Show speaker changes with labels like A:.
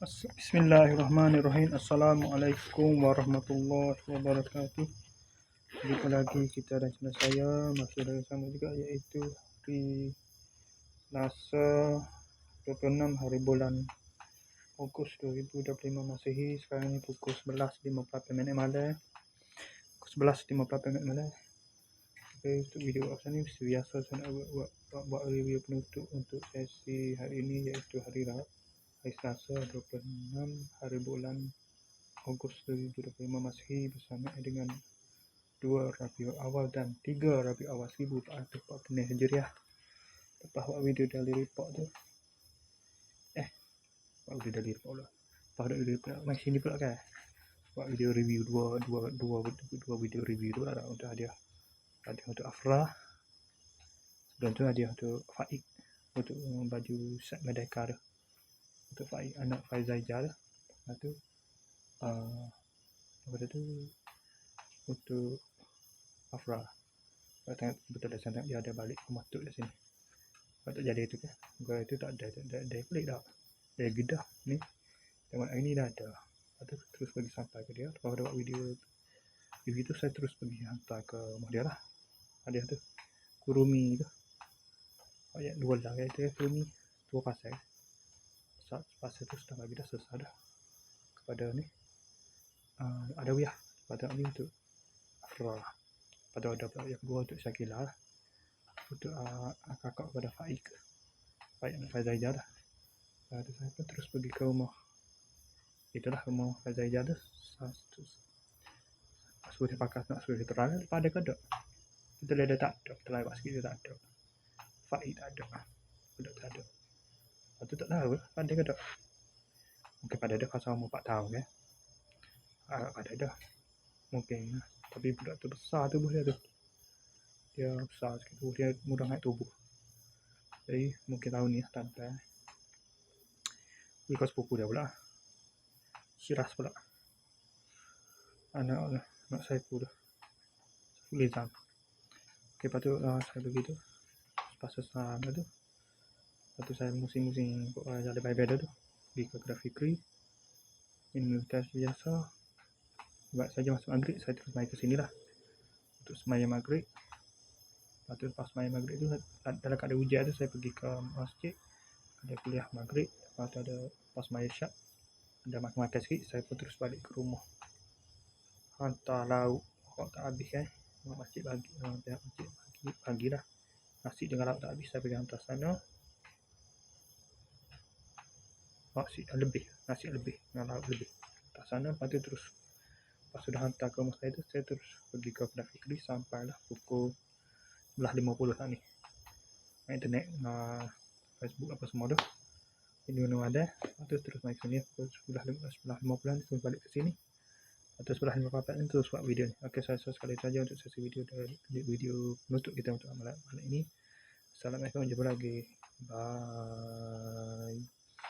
A: Bismillahirrahmanirrahim. Assalamualaikum warahmatullahi wabarakatuh. Jumpa lagi kita dan channel saya masih ada sama juga iaitu hari Selasa 26 hari bulan Ogos 2025 Masehi. Sekarang ni pukul 11.58 minit malam. Pukul 11.58 minit malam. Okay, untuk video apa ni biasa saya nak buat, buat, buat review penutup untuk sesi hari ini iaitu hari Rabu hari Selasa 26 hari bulan Ogos 2025 Masehi bersama dengan 2 Rabiul Awal dan 3 Rabiul Awal 1440 Hijriah. Lepas buat video dari report tu. Eh, buat video dari report pula. Lepas buat video pula, mai sini pula kan. Buat video review dua dua dua dua video review tu ada untuk hadiah. Ada untuk Afra. Dan tu hadiah untuk Faik untuk baju set Merdeka tu untuk Faiz, anak Faizal Ijal lepas tu uh, apa tu? Untuk Afra. Kalau tengok betul dah sana dia ada balik rumah tu di sini. Kalau tak jadi tu kan. Kalau itu tak ada tak ada dia pelik dah. Dia gedah ni. Tengok hari ni dah ada. Lepas tu terus pergi sampai ke dia. Lepas ada buat video. Video tu saya terus pergi hantar ke rumah dia lah. Ada tu kurumi tu. Ayat dua lah kata kurumi. Dua pasal saat pasal tu sudah bagi dah selesai dah kepada ni uh, ada wiyah pada ni untuk Afra pada ada yang kedua untuk Syakila lah. untuk uh, kakak kepada Faik. Faik dan Faizal Ijah dah uh, tu saya pun terus pergi ke rumah. Itulah rumah Faizal Ijah dah suruh dia pakai nak dia terang ada ke tak kita lihat tak ada. Lewat sikit dia tak ada. Faik tak ada. Budak tak ada tu tak tahu lah pada ke tak. Mungkin pada dia fasa umur 4 tahun kan. Ah, pada dah. Mungkin lah. Tapi budak tu besar tubuh dia tu. Dia besar sikit tubuh dia mudah naik tubuh. Jadi mungkin tahun ni lah tanpa. Ini kau sepupu dia pula. Syiras pula. Anak lah. Anak saya pun dah. Lizam. Okay, lepas tu uh, saya begitu. Lepas selesai tu. Lepas tu saya musim-musim uh, jalan baik-baik tu. Pergi ke Grafikri Ini test biasa Sebab saja masuk maghrib Saya terus main ke sini lah. Untuk semayang maghrib. Lepas tu lepas semayang maghrib tu Dalam keadaan hujan tu Saya pergi ke masjid. Ada kuliah maghrib. Lepas tu ada Lepas semayang syak Ada makan-makan sikit Saya pun terus balik ke rumah. Hantar lauk. Kok tak habis kan Masjid bagi uh, Masjid bagi, bagi lah. Nasi dengan lauk tak habis Saya pergi hantar sana nasi lebih nasi lebih dengan lauk lebih. Tak sana tu terus lepas sudah hantar ke rumah saya tu saya terus pergi ke Kedai Fikri sampailah pukul 11.50 lah ni. Internet uh, Facebook apa semua tu. Ini mana ada. Lepas terus main sini pukul 11.50 ni terus balik ke sini. Atau sebelah lima papat ni terus buat video ni. Ok saya rasa sekali saja untuk sesi video dari video penutup kita untuk amalan, amalan ini. Assalamualaikum jumpa lagi. Bye